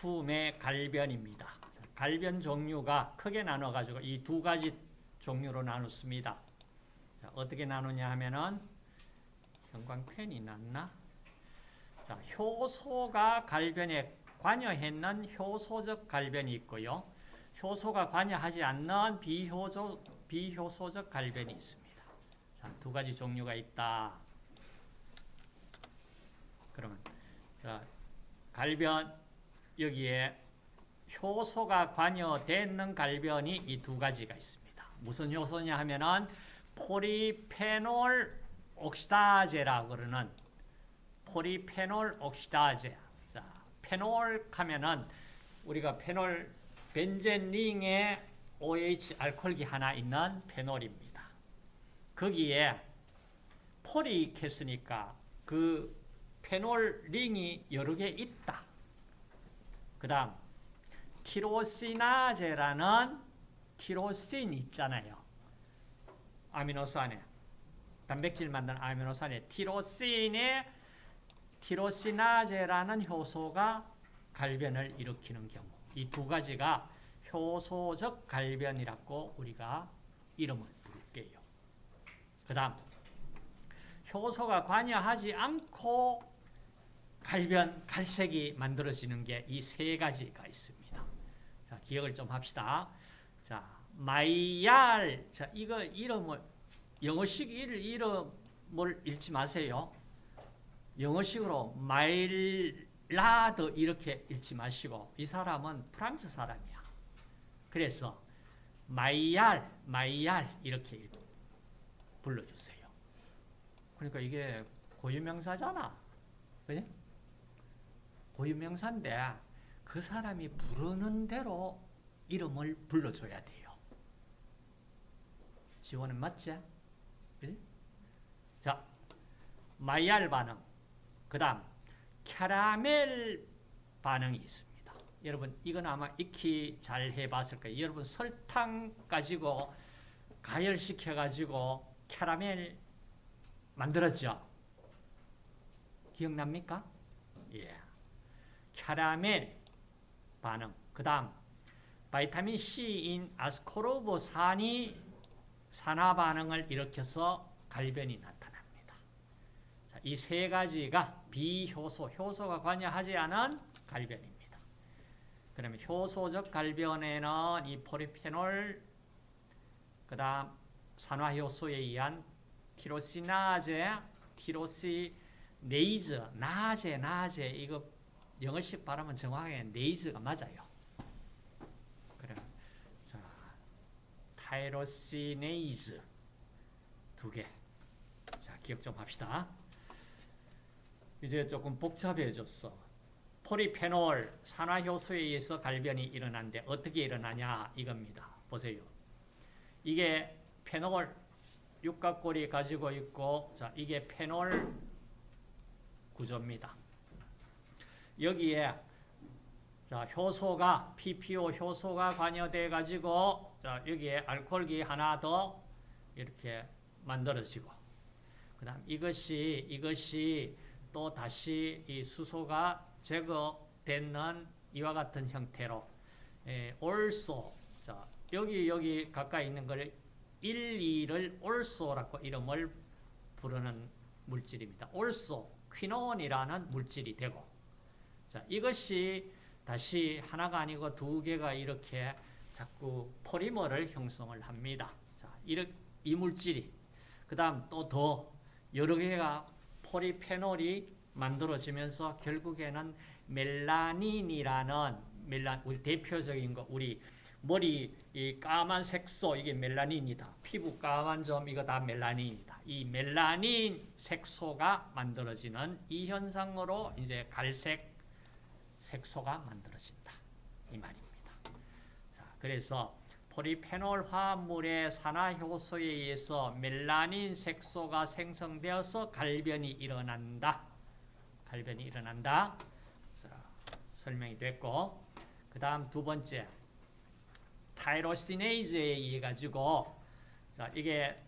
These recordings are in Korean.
품의 갈변입니다. 갈변 종류가 크게 나눠 가지고 이 두 가지 종류로 나눴습니다. 자, 어떻게 나누냐 하면은 형광펜이 낫나? 자, 효소가 갈변에 관여했는 효소적 갈변이 있고요. 효소가 관여하지 않는 비효소, 비효소적 갈변이 있습니다. 자, 두 가지 종류가 있다. 그러면 자, 갈변 여기에 효소가 관여되는 갈변이 이 두 가지가 있습니다. 무슨 효소냐 하면은 포리페놀 옥시다제라고 그러는 포리페놀 옥시다제. 자, 페놀 하면은 우리가 페놀 벤젠링에 OH 알코올기 하나 있는 페놀입니다. 거기에 폴이 있으니까 그 페놀 링이 여러 개 있다. 그 다음 티로시나제라는 티로신 있잖아요. 아미노산에 단백질 만드는 아미노산에 티로신에 티로시나제라는 효소가 갈변을 일으키는 경우 이 두 가지가 효소적 갈변이라고 우리가 이름을 부를게요. 그 다음 효소가 관여하지 않고 갈변, 갈색이 만들어지는 게 이 세 가지가 있습니다. 자, 기억을 좀 합시다. 자, 마이얄. 자, 이거 이름을 영어식 일 이름을 읽지 마세요. 영어식으로 마일라드 이렇게 읽지 마시고 이 사람은 프랑스 사람이야. 그래서 마이얄, 마이얄 이렇게 읽- 불러주세요. 그러니까 이게 고유명사잖아. 그지? 고유명사인데 그 사람이 부르는 대로 이름을 불러줘야 돼요. 지원은 맞지? 그지? 자, 마이알 반응. 그 다음, 캐러멜 반응이 있습니다. 여러분, 이건 아마 익히 잘 해봤을 거예요. 여러분, 설탕 가지고 가열시켜가지고 캐러멜 만들었죠? 기억납니까? 예. 캐러멜 반응. 그 다음, 바이타민 C인 아스코르보산이 산화 반응을 일으켜서 갈변이 나타납니다. 이 세 가지가 비효소, 효소가 관여하지 않은 갈변입니다. 그러면 효소적 갈변에는 이 포리페놀, 그 다음 산화효소에 의한 티로시나제, 티로시네이즈, 나제, 나제 이거 영어식 발음은 정확하게 네이즈가 맞아요. 그래. 자, 타이로시네이즈 두 개. 자, 기억 좀 합시다. 이제 조금 복잡해졌어. 포리페놀 산화효소에 의해서 갈변이 일어나는데 어떻게 일어나냐 이겁니다. 보세요. 이게 페놀 육각골이 가지고 있고 자, 이게 페놀 구조입니다. 여기에 자, 효소가 PPO 효소가 관여돼 가지고 자, 여기에 알코올기 하나 더 이렇게 만들어지고 그 다음 이것이 이것이 또 다시 이 수소가 제거되는 이와 같은 형태로 에, 올소 자, 여기 여기 가까이 있는 걸 1, 2를 올소라고 이름을 부르는 물질입니다. 올소 퀴논이라는 물질이 되고 자, 이것이 다시 하나가 아니고 두 개가 이렇게 자꾸 포리머를 형성을 합니다. 자, 이렇- 이 물질이 그다음 또 더 여러 개가 포리페놀이 만들어지면서 결국에는 멜라닌이라는 멜란 우리 대표적인 거 우리 머리 이 까만 색소 이게 멜라닌이다. 피부 까만 점 이거 다 멜라닌이다. 이 멜라닌 색소가 만들어지는 이 현상으로 이제 갈색 색소가 만들어진다. 이 말입니다. 자, 그래서 포리페놀 화합물의 산화 효소에 의해서 멜라닌 색소가 생성되어서 갈변이 일어난다. 갈변이 일어난다. 자, 설명이 됐고 그 다음 두 번째 타이로시네이즈에 의해 가지고 자, 이게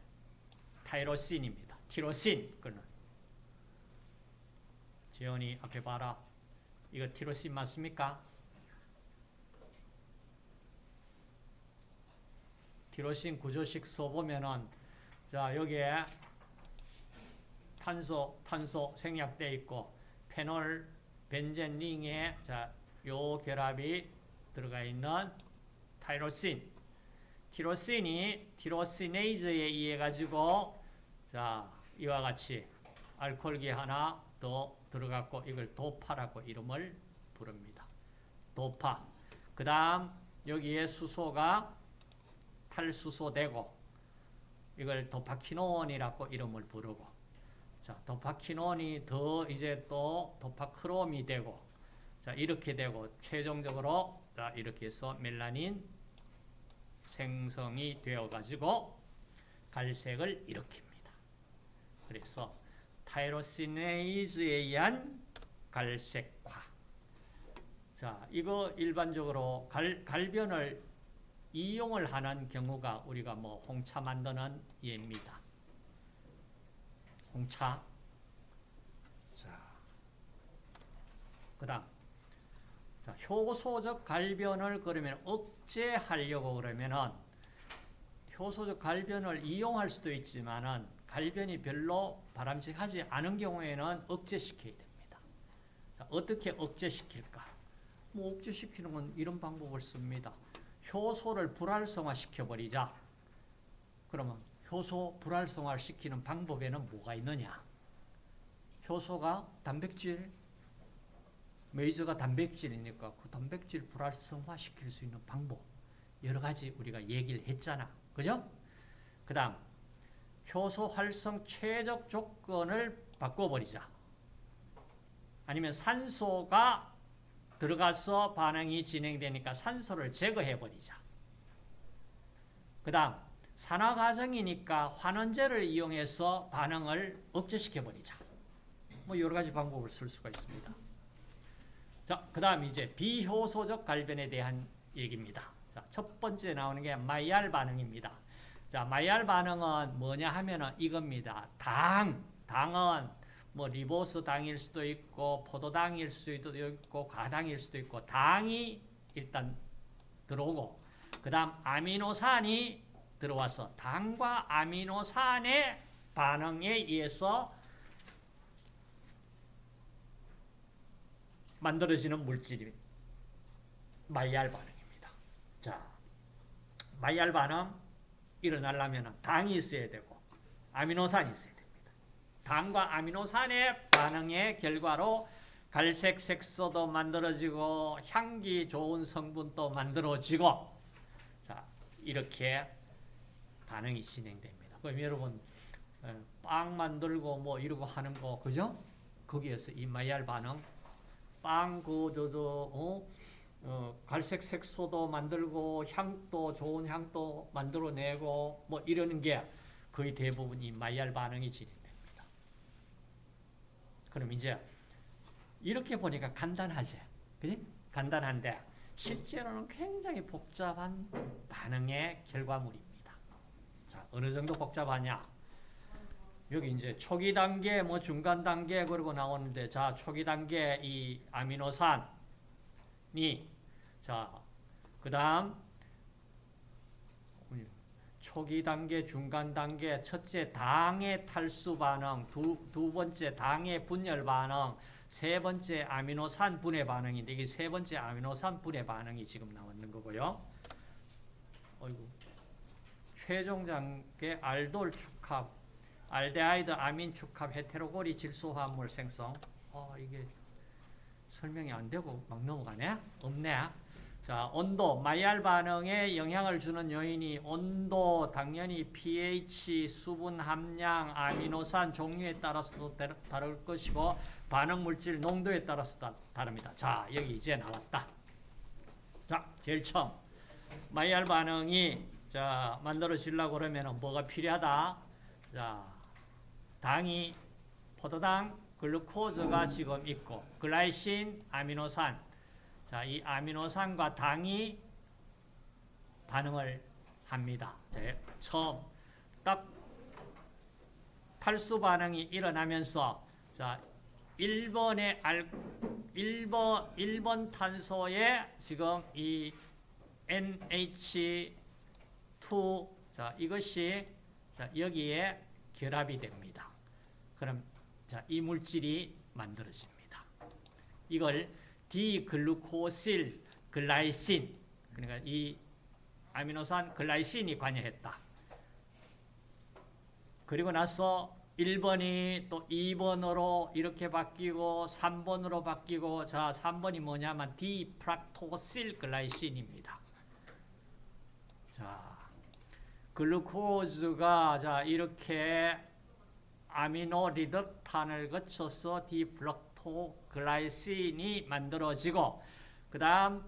타이로신입니다. 티로신 그는 지연이 앞에 봐라. 이거 티로시 맞습니까? 티로신 구조식 써 보면은 자 여기에 탄소 탄소 생략돼 있고 페놀 벤젠 링에 자요 결합이 들어가 있는 타이로신 티로신이 티로시네이즈에 의해 가지고 자 이와 같이 알코올계 하나 더 들어갔고 이걸 도파라고 이름을 부릅니다. 도파. 그 다음 여기에 수소가 탈수소되고 이걸 도파키논이라고 이름을 부르고 자 도파키논이 더 이제 또 도파크롬이 되고 자 이렇게 되고 최종적으로 자 이렇게 해서 멜라닌 생성이 되어 가지고 갈색을 일으킵니다. 그래서 타이로시네이즈에 의한 갈색화. 자, 이거 일반적으로 갈, 갈변을 이용을 하는 경우가 우리가 뭐 홍차 만드는 예입니다. 홍차. 자, 그 다음 자, 효소적 갈변을 그러면 억제하려고 그러면은 효소적 갈변을 이용할 수도 있지만은 갈변이 별로 바람직하지 않은 경우에는 억제시켜야 됩니다. 자, 어떻게 억제시킬까? 뭐 억제시키는 건 이런 방법을 씁니다. 효소를 불활성화 시켜버리자. 그러면 효소 불활성화 시키는 방법에는 뭐가 있느냐? 효소가 단백질, 메이저가 단백질이니까 그 단백질 불활성화 시킬 수 있는 방법 여러 가지 우리가 얘기를 했잖아. 그죠? 그 다음 효소 활성 최적 조건을 바꿔버리자. 아니면 산소가 들어가서 반응이 진행되니까 산소를 제거해버리자. 그 다음 산화 과정이니까 환원제를 이용해서 반응을 억제시켜버리자. 뭐 여러 가지 방법을 쓸 수가 있습니다. 자, 그 다음 이제 비효소적 갈변에 대한 얘기입니다. 자, 첫 번째 나오는 게 마이알 반응입니다. 자, 마이알 반응은 뭐냐 하면은 이겁니다. 당, 당은 뭐 리보스 당일 수도 있고 포도당일 수도 있고 과당일 수도 있고 당이 일단 들어오고 그다음 아미노산이 들어와서 당과 아미노산의 반응에 의해서 만들어지는 물질이 마이알 반응입니다. 자, 마이알 반응 일어나려면 당이 있어야 되고 아미노산이 있어야 됩니다. 당과 아미노산의 반응의 결과로 갈색 색소도 만들어지고 향기 좋은 성분도 만들어지고 자 이렇게 반응이 진행됩니다. 그럼 여러분 에, 빵 만들고 뭐 이러고 하는 거 그죠? 거기에서 이 마이알 반응 빵 그저저 어? 어, 갈색 색소도 만들고 향도 좋은 향도 만들어내고 뭐 이러는 게 거의 대부분 이 마이알 반응이 진행됩니다. 그럼 이제 이렇게 보니까 간단하지, 그지? 간단한데 실제로는 굉장히 복잡한 반응의 결과물입니다. 자, 어느 정도 복잡하냐? 여기 이제 초기 단계, 뭐 중간 단계 그러고 나오는데 자 초기 단계 이 아미노산 이 자 그 다음 초기 단계, 중간 단계, 첫째 당의 탈수 반응, 두, 두 번째 당의 분열 반응, 세 번째 아미노산 분해 반응인데 이게 세 번째 아미노산 분해 반응이 지금 나오는 거고요. 어이구. 최종 단계 알돌 축합 알데하이드 아민 축합 헤테로고리 질소 화합물 생성. 어, 이게 설명이 안 되고 막 넘어가네. 없네. 자, 온도, 마이알 반응에 영향을 주는 요인이 온도, 당연히 pH, 수분 함량, 아미노산 종류에 따라서도 다를 것이고 반응 물질 농도에 따라서 다, 다릅니다. 자, 여기 이제 나왔다. 자, 제일 처음 마이알 반응이 자 만들어지려고 그러면 뭐가 필요하다? 자, 당이 포도당 글루코즈가 지금 있고 글라이신 아미노산 자, 이 아미노산과 당이 반응을 합니다. 자, 처음 딱 탈수 반응이 일어나면서 자, 1번의 알 1번 1번 탄소에 지금 이 NH2 CO2 자 이것이 자 여기에 결합이 됩니다. 그럼 자 이 물질이 만들어집니다. 이걸 디글루코실 글라이신 그러니까 이 아미노산 글라이신이 관여했다. 그리고 나서 1번이 또 2번으로 이렇게 바뀌고 3번으로 바뀌고 자 3번이 뭐냐면 디프락토실 글라이신입니다. 자 글루코즈가 자 이렇게 아미노 리덕탄을 거쳐서 디플럭토 글라이신이 만들어지고 그 다음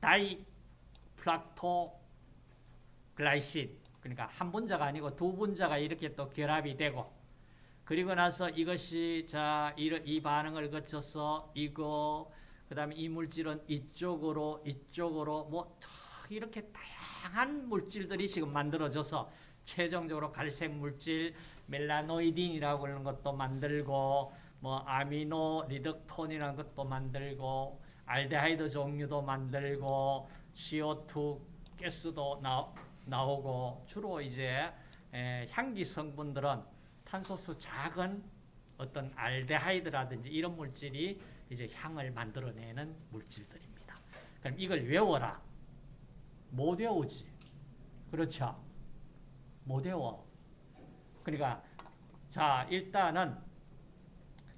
다이 플락토 글라이신 그러니까 한 분자가 아니고 두 분자가 이렇게 또 결합이 되고 그리고 나서 이것이 자 이 반응을 거쳐서 이거 그 다음에 이 물질은 이쪽으로 이쪽으로 뭐 이렇게 다양한 물질들이 지금 만들어져서 최종적으로 갈색 물질 멜라노이딘이라고 하는 것도 만들고 뭐 아미노 리덕톤이라는 것도 만들고 알데하이드 종류도 만들고 CO2 가스도 나, 나오고 주로 이제 에, 향기 성분들은 탄소수 작은 어떤 알데하이드라든지 이런 물질이 이제 향을 만들어내는 물질들입니다. 그럼 이걸 외워라. 못 외우지. 그렇죠? 못 외워. 그러니까 자 일단은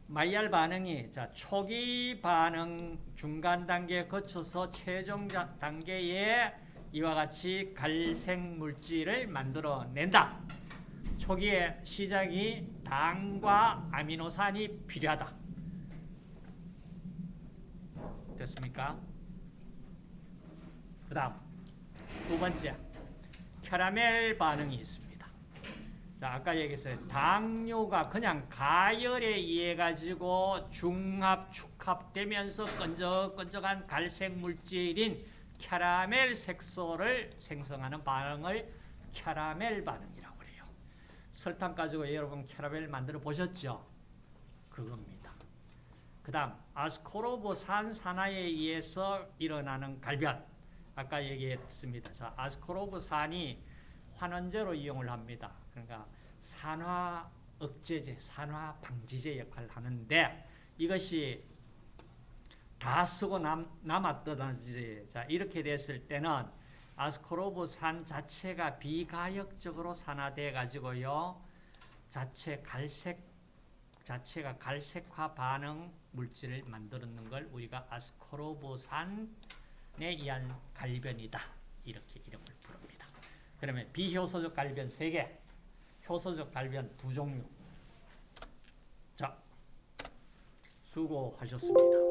마이알 반응이 자 초기 반응 중간 단계에 거쳐서 최종 자- 단계에 이와 같이 갈색 물질을 만들어낸다. 초기에 시작이 당과 아미노산이 필요하다. 됐습니까? 그 다음 두 번째 캐러멜 반응이 있습니다. 자, 아까 얘기했어요. 당뇨가 그냥 가열에 의해 가지고 중합 축합되면서 끈적끈적한 갈색 물질인 캐러멜 색소를 생성하는 반응을 캐러멜 반응이라고 해요. 설탕 가지고 여러분 캐러멜 만들어 보셨죠? 그겁니다. 그다음 아스코르브산 산화에 의해서 일어나는 갈변. 아까 얘기했습니다. 자, 아스코르브산이 환원제로 이용을 합니다. 그러니까 산화 억제제, 산화 방지제 역할을 하는데 이것이 다 쓰고 남, 남았다든지 자 이렇게 됐을 때는 아스코르브산 자체가 비가역적으로 산화돼 가지고요 자체 갈색 자체가 갈색화 반응 물질을 만드는 걸 우리가 아스코르브산에 의한 갈변이다 이렇게 이름을 부릅니다. 그러면 비효소적 갈변 3개, 효소적 갈변 두 종류. 자, 수고하셨습니다.